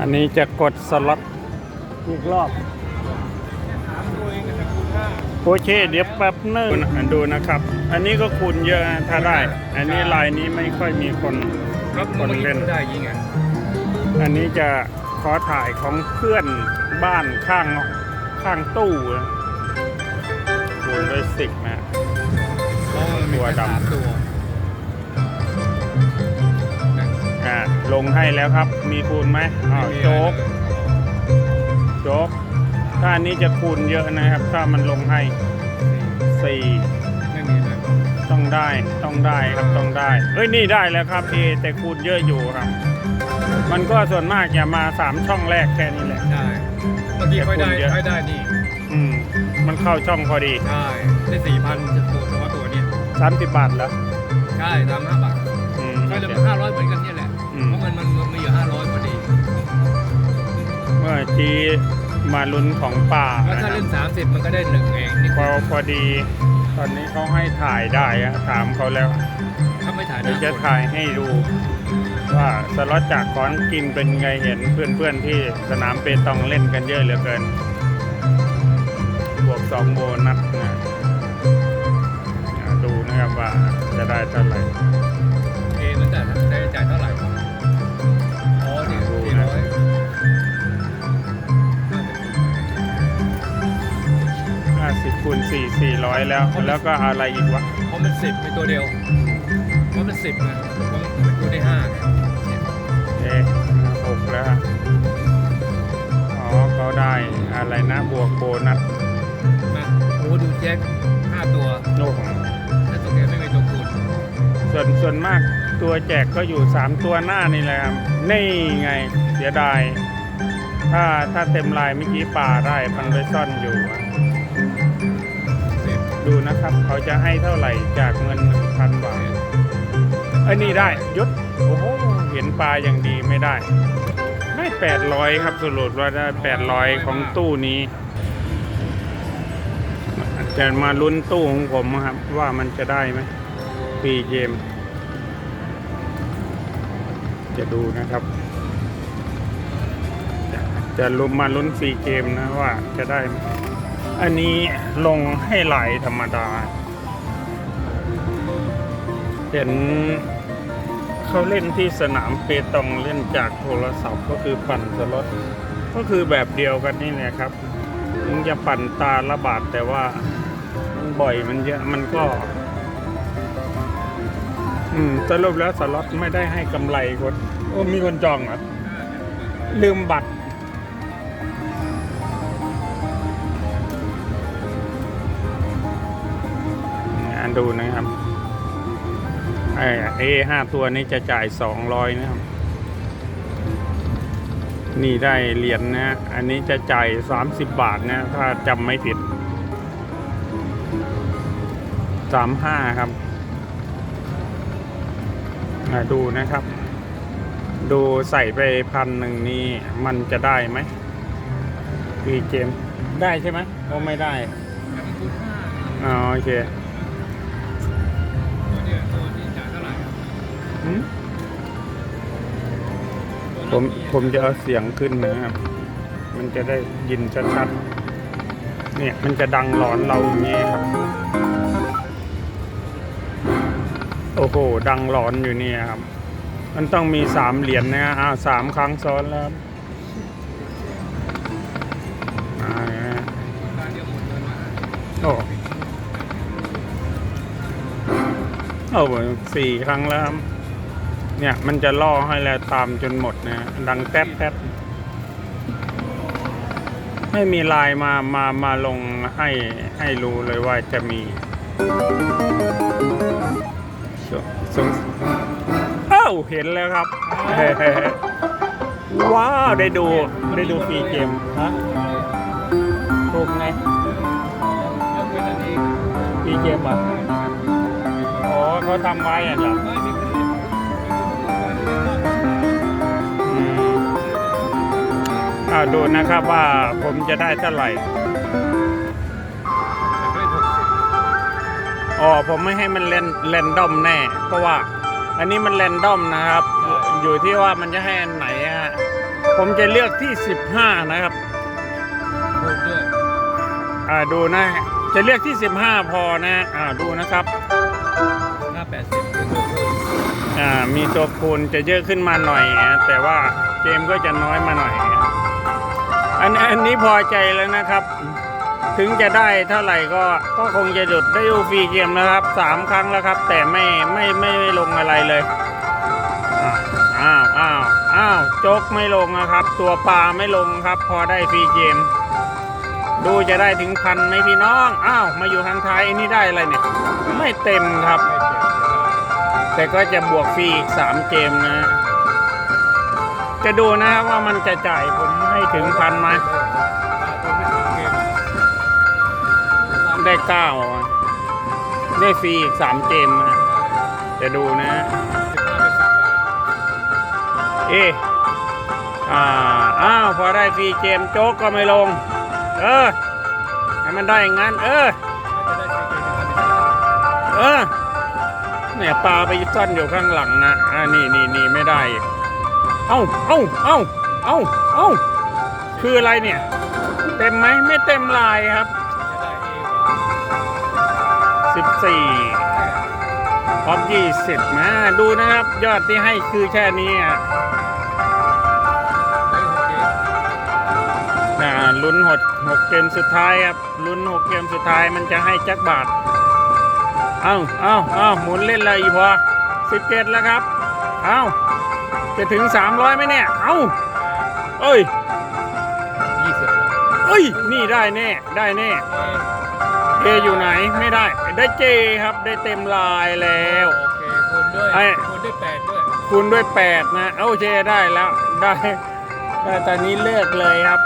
อันนี้จะกดสล็อตอีกรอบ โอเค เดี๋ยวแป๊บนึงดูนะครับ อันนี้ก็คูณเยอะนะถ้าได้ อันนี้ลายนี้ไม่ค่อยมีคนครับคนเมื่อกี้เล่นได้ยิงอะอันนี้จะขอถ่ายของเพื่อนบ้านข้างข้างตู้นะคูณด้วยสิบนะเพราะมันมีตัวแค่ดำ ลงให้แล้วครับ มีคูณไหมอ้าวโจ๊ก โจ๊ก ถ้าอันนี้จะคูณเยอะนะครับ ถ้ามันลงให้สี่ไม่มีเลยต้องได้ ต้องได้ครับ ต้องได้เอ้ย นี่ได้แล้วครับเอแต่คูณเยอะอยู่ครับ มันก็ส่วนมากจะมาสามช่องแรกแค่นี้แหละ ได้เมื่อกี้ค่อยได้แต่คุณเยอะค่อยได้นี่ อืม มันเข้าช่องพอดีใช่ได้สี่พันจะตัวเฉพาะตัวเนี้ยสามสิบบาทแล้ว ใช่ทำห้าบาทอืม ก็จะเป็นห้าร้อยเหมือนกันเนี่ยแหละอืม เพราะเงินมันมีอยู่ห้าร้อยพอดีเมื่อกี้มาลุ้นของป่าแล้วถ้าเล่นสามสิบมันก็ได้หนึ่งเองนี่พอพอดี ตอนนี้เขาให้ถ่ายได้อะถามเขาแล้วถ้าไม่ถ่ายเดี๋ยวจะหน้าถ่ายให้ดู ว่าสล็อตจากขอนกินเป็นไงเห็นเพื่อนๆที่สนามเปตองเล่นกันเยอะเหลือเกิน บวกสองโบนัสนะอ่าดูนะครับว่าจะได้เท่าไหร่ เอมันจ่ายได้จ่ายเท่าไหร่ 50คูณ4 400 แล้ว แล้วก็อะไรอีกวะ เพราะมันสิบเป็นตัวเดียว เพราะมันสิบไงเพราะมันตัวได้ห้าเนี่ยเอ๊ะหกแล้วอ๋อเขาได้อะไรนะบวกโบนัสมาโอ้ดูแจ็คห้าตัว โอ้โหถ้าตัวแกไม่มีตัวคูณส่วนส่วนมากตัวแจกก็อยู่ 3 ตัวหน้านี่แหละครับ นี่ไง เสียดาย ถ้าถ้าเต็มลายเมื่อกี้ป่าได้มันไปซ่อนอยู่อะสิบ ดูนะครับ เขาจะให้เท่าไหร่จากเงิน1,000บาทเอ้นี่ได้ยศโอ้โหเห็นปลาอย่างดีไม่ได้ ได้ 800 ครับสรุปว่าได้ 800 ของตู้นี้จะมาลุ้นตู้ของผมครับ ว่ามันจะได้ไหมฟรีเกม จะดูนะครับจะจะลุ้นมาลุ้นฟรีเกมนะว่าจะได้ไหม อันนี้ลงให้ไหลธรรมดา เห็นเขาเล่นที่สนามเปตองเล่นจากโทรศัพท์ก็คือปั่นสล็อตก็คือแบบเดียวกันนี่แหละครับถึงจะปั่นตาละบาทแต่ว่ามันบ่อยมันเยอะมันก็ อืมสรุปแล้วสล็อตไม่ได้ให้กำไรคนโอ้มีคนจองเหรอะลืมบัตร ดูนะครับไอ้เอห้าตัวนี้จะจ่ายสองร้อยนะครับ นี่ได้เหรียญนะ อันนี้จะจ่ายสามสิบบาทนะ ถ้าจำไม่ผิดสามห้าครับอ่าดูนะครับ ดูใส่ไปพันหนึ่งนี่มันจะได้ไหมวีเกมได้ใช่ไหมโอ้ไม่ได้แต่มันคูณห้าอ๋อโอเค ผมผมจะเอาเสียงขึ้นนะครับ มันจะได้ยินชัดๆ เนี่ยมันจะดังหลอนเราอย่างนี้ครับ โอ้โห ดังหลอนอยู่เนี่ยครับ มันต้องมีสามเหรียญนะฮะอ้าวสามครั้งซ้อนแล้วโอ้โอ้โหสี่ครั้งแล้วครับ เนี่ยมันจะล่อให้แล้วตามจนหมดนะ ดังแป๊บแป๊บให้มีลายมามามาลงให้ให้รู้เลยว่าจะมีสงเอ้าเห็นแล้วครับ ว้าว ได้ดูได้ดูฟรีเกมฮะถูกไงฟรีเกมอะอ๋อเขาทำไว้อะเหรอไม่มีคนเล่น อาดูนะครับว่าผมจะได้เท่าไหร่อ๋อผมไม่ให้มันเลนเลนดอมแน่ เพราะว่า อันนี้มันเลนดอมนะครับ อยู่ที่ว่ามันจะให้อันไหนฮะผมจะเลือกที่สิบห้านะครับอ่าดูนะ จะเลือกที่สิบห้าพอนะอ่าดูนะครับห้าแ80 มีตัวคูณจะเยอะขึ้นมาหน่อยนะแต่ว่าเกมก็จะน้อยมาหน่อยนะอันอันนี้พอใจแล้วนะครับ ถึงจะได้เท่าไหร่ก็ก็คงจะหยุดได้ยูฟรีเกมนะครับสามครั้งแล้วครับ แต่ไม่ไม่ไม่ไม่ลงอะไรเลยอ้าวอ้าวอ้าวโจกไม่ลงนะครับ ตัวปลาไม่ลงครับ พอได้ฟรีเกม ดูจะได้ถึงพันไหมพี่น้องอ้าวมาอยู่ทางท้ายอันนี้ได้อะไรเนี่ย ไม่เต็มครับ แต่ก็จะบวกฟรีอีกสามเกมนะ จะดูนะครับว่ามันจะจ่ายผมให้ถึงพันไหมได้เก้าได้ฟรีอีกสามเกมนะ จะดูนะ เอะอ่าอ้าวพอได้ฟรีเกมโจ๊กก็ไม่ลง เออ ให้มันได้อย่างนั้น เออ เนี่ยปลาไปซ่อนอยู่ข้างหลังนะอ่านี่นี่นี่ไม่ได้อีกเอ้าเอ้าเอ้าเอ้าเอ้าคืออะไรเนี่ย เต็มไหมไม่เต็มลายครับจะได้เอกว่พร้อม20มาดูนะครับ ยอดที่ให้คือแค่นี้อะลุ้นหดหกเกมสุดท้ายครับลุ้นหกเกมสุดท้ายมันจะให้จักบาท เอ้าเอ้าเอ้าหมุนเล่นอะไรอีกพอสิบเกตแล้วครับ เอ้าจะถึง300ไหมเนี่ย เอ้าเอ้ยยี่สิบแล้วเอ้ย นี่ได้แน่ ได้แน่เอ๊ะเจอยู่ไหนไม่ได้ ได้เจครับ ได้เต็มลายแล้วโอเคคูณด้วยไอ้คูณด้วยแปดด้วยคูณด้วย8นะโอเคได้แล้ว ได้ได้ตอนนี้เลือกเลยครับ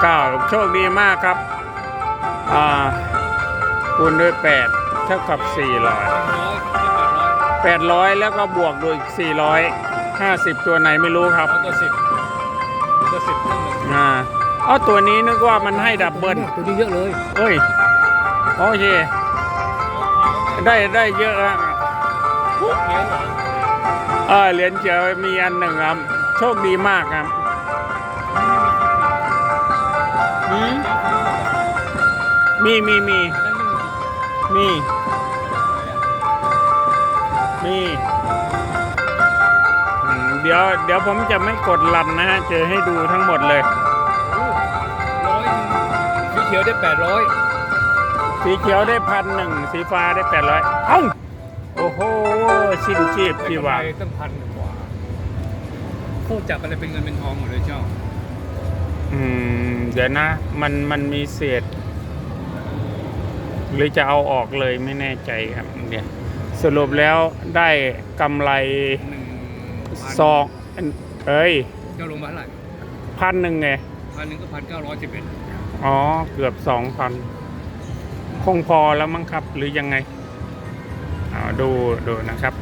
19โชคดีมากครับ อ่าคูณด้วย 8 เท่ากับร้อยได้แปดร้อย400 800 แล้วก็บวกด้วยอีก 450 ตัวไหนไม่รู้ครับร้อยตัวสิบตัวสิบทั้งหมดอ่าเอาตัวนี้นึกว่ามันให้ดับเบิลตัวนี้เยอะเลยเอ้ยโอเคได้ได้เยอะอะโอเคเหรอเออเหรียญเขียวมีอันหนึ่งครับ โชคดีมากครับ มีมีมีอันนั้นไม่มีมีมีอืมเดี๋ยวเดี๋ยวผมจะไม่กดลันนะฮะเจอให้ดูทั้งหมดเลยโอ้ร้อยหนึ่งสีเขียวได้แปดร้อยสีเขียวได้พันหนึ่งสีฟ้าได้แปดร้อยเอ้าโอ้โหสิ้นชีพพี่หว่าตั้งพันกว่าเขาจับอะไรเป็นเงินเป็นทองหมดเลยเจ้า อืม เดี๋ยวนะ มันมันมีเศษ หรือจะเอาออกเลยไม่แน่ใจครับเดี๋ยวสรุปแล้วได้กำไรหนึ่งพันซองเอ้ยเจ้าลงมาเท่าไหร่พันหนึ่งไง พันหนึ่งก็พันเก้าร้อยสิบเอ็ดอ๋อ เกือบสองพันคงพอแล้วมั้งครับหรือยังไงเอาดูดูนะครับ